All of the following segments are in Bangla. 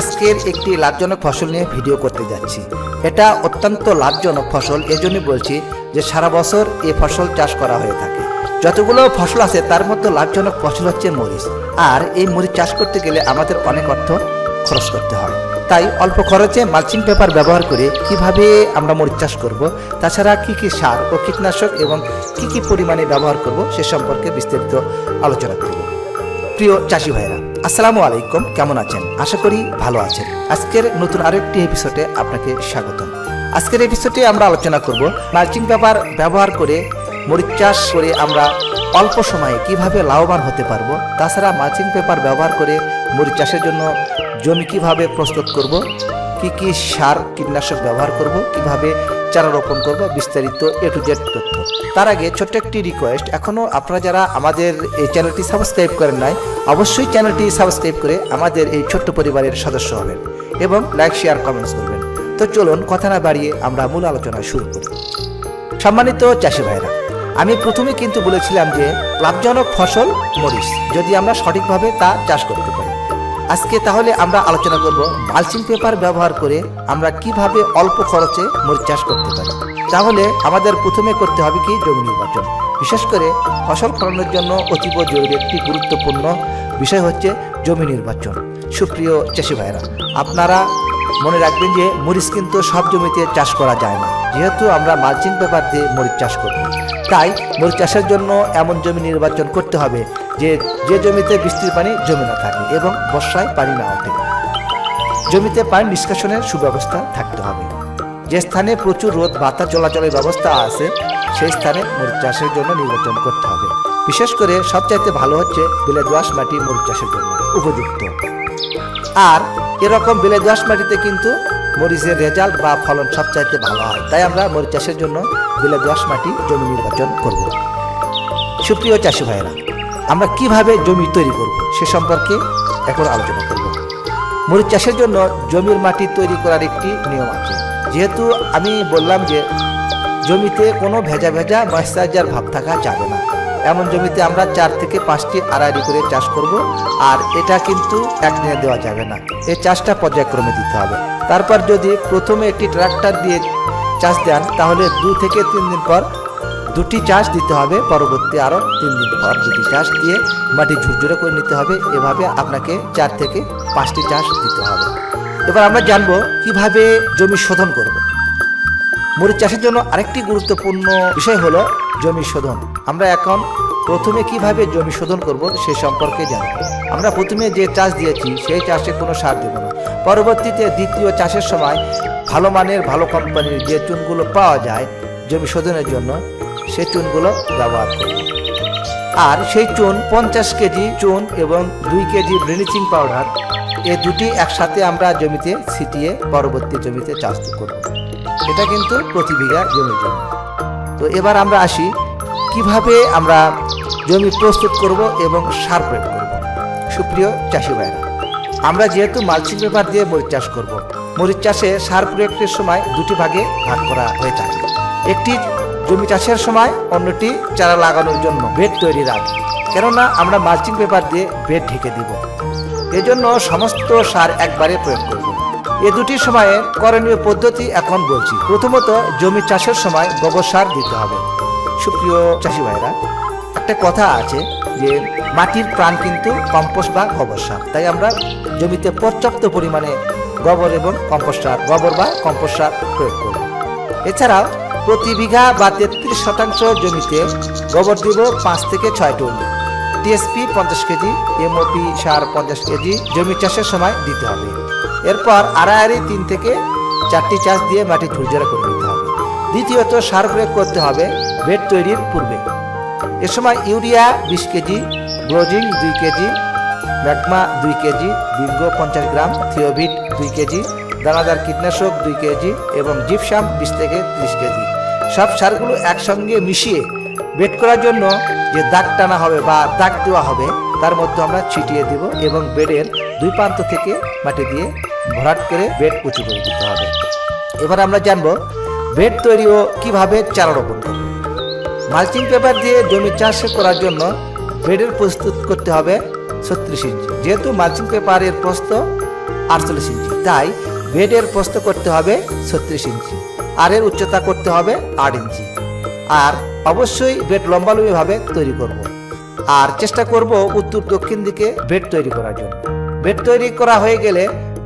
আজকের একটি লাভজনক ফসল নিয়ে ভিডিও করতে যাচ্ছি। এটা অত্যন্ত লাভজনক ফসল, এজন্যই বলছি যে সারা বছর এই ফসল চাষ করা হয়ে থাকে। যতগুলো ফসল আছে, তার মধ্যে লাভজনক ফসল হচ্ছে মরিচ। আর এই মরিচ চাষ করতে গেলে আমাদের অনেক অর্থ খরচ করতে হয়। তাই অল্প খরচে মালচিং পেপার ব্যবহার করে কীভাবে আমরা মরিচ চাষ করব, তাছাড়া কি কি সার ও কীটনাশক এবং কি কি পরিমাণে ব্যবহার করব, সে সম্পর্কে বিস্তারিত আলোচনা করব। প্রিয় চাষি ভাইরা আসসালামু আলাইকুম, কেমন আছেন? আশা করি ভালো আছেন। আজকের নতুন আরেকটি এপিসোডে আপনাকে স্বাগতম। আজকের এপিসোডে আমরা আলোচনা করব মালচিং পেপার ব্যবহার করে মরিচ চাষ করে আমরা অল্প সময়ে কীভাবে লাভবান হতে পারব, তাছাড়া মালচিং পেপার ব্যবহার করে মরিচ চাষের জন্য জমি কীভাবে প্রস্তুত করব, কি কি সার কীটনাশক ব্যবহার করব, কীভাবে চারা রোপণ করব বিস্তারিত এ টু জেড তথ্য। তার আগে ছোট্ট একটি রিকোয়েস্ট এখনও আপনারা যারা আমাদের এই চ্যানেলটি সাবস্ক্রাইব করেন নাই, অবশ্যই চ্যানেলটি সাবস্ক্রাইব করে আমাদের এই ছোট্ট পরিবারের সদস্য হবেন এবং লাইক শেয়ার কমেন্টস করবেন। তো চলুন কথা না বাড়িয়ে আমরা মূল আলোচনা শুরু করি। সম্মানিত চাষি ভাইরা, আমি প্রথমে কিন্তু বলেছিলাম যে, লাভজনক ফসল মরিচ, যদি আমরা সঠিকভাবে তা চাষ করতে পারি। আজকে তাহলে আমরা আলোচনা করব মালচিং পেপার ব্যবহার করে আমরা কীভাবে অল্প খরচে মরিচ চাষ করতে পারি। তাহলে আমাদের প্রথমে করতে হবে কি জমি নির্বাচন। বিশেষ করে ফসল ফলানোর জন্য অতীব জরুরি একটি গুরুত্বপূর্ণ বিষয় হচ্ছে জমি নির্বাচন। সুপ্রিয় চাষি ভাইরা আপনারা মনে রাখবেন যে মরিচ কিন্তু সব জমিতে চাষ করা যায় না। যেহেতু আমরা মালচিং পেপার দিয়ে মরিচ চাষ করব তাই মরিচ চাষের জন্য এমন জমি নির্বাচন করতে হবে যে যে জমিতে বৃষ্টির পানি জমে না থাকে এবং বর্ষায় পানি না ওঠে জমিতে পানি নিষ্কাশনের সুব্যবস্থা থাকতে হবে। যে স্থানে প্রচুর রোদ, বাতাস চলাচলের ব্যবস্থা আছে, সেই স্থানে মরিচ চাষের জন্য নির্বাচন করতে হবে। বিশেষ করে সবচাইতে ভালো হচ্ছে বেলে দোয়াশ মাটি মরিচ চাষের জন্য, উপযুক্ত। আর এরকম বেলে দোয়াশ মাটিতে কিন্তু মরিচের রেজাল্ট বা ফলন সবচাইতে ভালো হয়। তাই আমরা মরিচ চাষের জন্য বেলে দোয়াশ মাটি জমি নির্বাচন করব। সুপ্রিয় চাষি ভাইয়েরা আমরা কীভাবে জমি তৈরি করব সে সম্পর্কে এখন আলোচনা করব। মরিচ চাষের জন্য জমির মাটি তৈরি করার একটি নিয়ম আছে। যেহেতু আমি বললাম যে জমিতে কোনো ভেজা ভেজা ময়েশ্চারাইজার ভাব থাকা যাবে না। এমন জমিতে আমরা চার থেকে পাঁচটি আড়াআড়ি করে চাষ করব আর এটা কিন্তু একদিনে দেওয়া যাবে না। এই চাষটা পর্যায়ক্রমে দিতে হবে। তারপর যদি প্রথমে একটি ট্রাক্টর দিয়ে চাষ দেন তাহলে দু থেকে তিন দিন পর দুটি চাষ দিতে হবে, পরবর্তী আরও তিন দিন পর দুটি চাষ দিয়ে মাটি ঝুরঝুরে করে নিতে হবে। এভাবে আপনাকে চার থেকে পাঁচটি চাষ দিতে হবে। এবার আমরা জানব কীভাবে জমি শোধন করব। মরিচ চাষের জন্য আরেকটি গুরুত্বপূর্ণ বিষয় হলো জমি শোধন। আমরা এখন প্রথমে কীভাবে জমি শোধন করব সে সম্পর্কে জানব। আমরা প্রথমে যে চাষ দিয়েছি, সেই চাষে কোনো সার দেব না। পরবর্তীতে দ্বিতীয় চাষের সময় ভালো মানের, ভালো কোম্পানির যে চুনগুলো পাওয়া যায় জমি শোধনের জন্য সেই চুনগুলো ব্যবহার করব আর সেই চুন পঞ্চাশ কেজি চুন এবং দুই কেজি ব্লিচিং পাউডার, এ দুটি একসাথে আমরা জমিতে ছিটিয়ে পরবর্তী জমিতে চাষ করব। এটা কিন্তু প্রতি বিঘা জমির জন্য। তো এবার আমরা আসি, কীভাবে আমরা জমি প্রস্তুত করব এবং সার প্রয়োগ করব। সুপ্রিয় চাষি ভাইরা, আমরা যেহেতু মালচিং পেপার দিয়ে মরিচ চাষ করব, মরিচ চাষে সার প্রয়োগের সময় দুটি ভাগে ভাগ করা হয়ে থাকে। একটি জমি চাষের সময় অন্যটি চারা লাগানোর জন্য বেড তৈরি আগে কেননা আমরা মালচিং পেপার দিয়ে বেড ঢেকে দিব। এজন্য সমস্ত সার একবারে প্রয়োগ করব। এ দুটি সময়ে করণীয় পদ্ধতি এখন বলছি। প্রথমত জমি চাষের সময় গোবর সার দিতে হবে। সুপ্রিয় চাষি ভাইরা একটা কথা আছে যে মাটির প্রাণ কিন্তু কম্পোস্ট বা গোবর সার। তাই আমরা জমিতে পর্যাপ্ত পরিমাণে গোবর এবং কম্পোস্ট সার, গোবর বা কম্পোস্ট সার প্রয়োগ করব এছাড়াও প্রতি বিঘা বা তেত্রিশ শতাংশ জমিতে গোবর দিব পাঁচ থেকে ছয় টন। টিএসপি পঞ্চাশ কেজি এমওপি সার পঞ্চাশ কেজি জমি চাষের সময় দিতে হবে। এরপর আড়াআড়ি তিন থেকে চারটি চাষ দিয়ে মাটি ঝুরঝারা করে দিতে হবে। দ্বিতীয়ত সার প্রয়োগ করতে হবে বেড তৈরির পূর্বে। এ সময় ইউরিয়া বিশ কেজি ব্রোজিং দুই কেজি, ম্যাগমা দুই কেজি, বিঙ্গো পঞ্চাশ গ্রাম, থিওভিট দুই কেজি, দানাদার কীটনাশক দুই কেজি এবং জিপসাম বিশ থেকে ত্রিশ কেজি। সব সারগুলো একসঙ্গে মিশিয়ে বেড করার জন্য যে দাগ টানা হবে বা দাগ দেওয়া হবে, তার মধ্যে আমরা ছিটিয়ে দিব এবং বেডের দুই প্রান্ত থেকে মাটি দিয়ে ভরাট করে বেড উঁচু করে দিতে হবে। এবার আমরা জানব বেড তৈরি ও কীভাবে চারা রোপণ করব। মালচিং পেপার দিয়ে জমি চাষ করার জন্য বেডের প্রস্তুত করতে হবে ছত্রিশ ইঞ্চি। যেহেতু মালচিং পেপারের প্রস্ত আটচল্লিশ ইঞ্চি, তাই বেডের প্রস্থ করতে হবে ছত্রিশ ইঞ্চি। আর এর উচ্চতা করতে হবে আট ইঞ্চি। আর অবশ্যই বেড লম্বালম্বিভাবে তৈরি করব। আর চেষ্টা করব উত্তর দক্ষিণ দিকে বেড তৈরি করার জন্য। বেড তৈরি করা হয়ে গেলে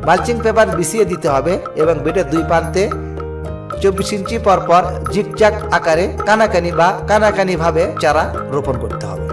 মালচিং পেপার বিছিয়ে দিতে হবে এবং বেডের দুই প্রান্তে চব্বিশ ইঞ্চি পরপর পর জিগজাগ আকারে কানাকানি বা কানাকানি ভাবে চারা রোপণ করতে হবে।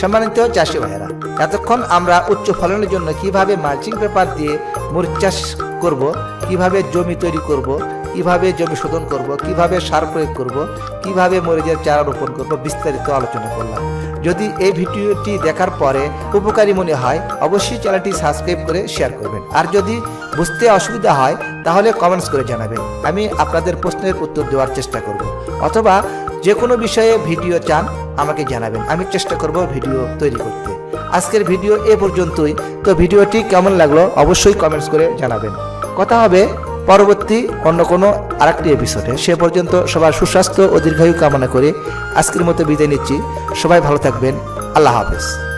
সম্মানিত চাষি ভাইয়েরা, এতক্ষণ আমরা উচ্চ ফলনের জন্য কীভাবে মালচিং পেপার দিয়ে মরিচ চাষ করব, কীভাবে জমি তৈরি করব কীভাবে জমি শোধন করব, কীভাবে সার প্রয়োগ করব, কীভাবে মরিচের চারা রোপণ করব বিস্তারিত আলোচনা করলাম। যদি এই ভিডিওটি দেখার পরে উপকারী মনে হয়, অবশ্যই চ্যানেলটি সাবস্ক্রাইব করে শেয়ার করবেন। আর যদি বুঝতে অসুবিধা হয়, তাহলে কমেন্টস করে জানাবেন। আমি আপনাদের প্রশ্নের উত্তর দেওয়ার চেষ্টা করব। অথবা যে কোনো বিষয়ে ভিডিও চান, আমাকে জানাবেন। আমি চেষ্টা করব ভিডিও তৈরি করতে। আজকের ভিডিও এ পর্যন্তই। তো ভিডিওটি কেমন লাগল, অবশ্যই কমেন্টস করে জানাবেন। কথা হবে পরবর্তী অন্য কোনো আরেকটি এপিসোডে সে পর্যন্ত সবার সুস্বাস্থ্য ও দীর্ঘায়ু কামনা করে আজকের মতো বিদায় নিচ্ছি। সবাই ভালো থাকবেন। আল্লাহ হাফেজ।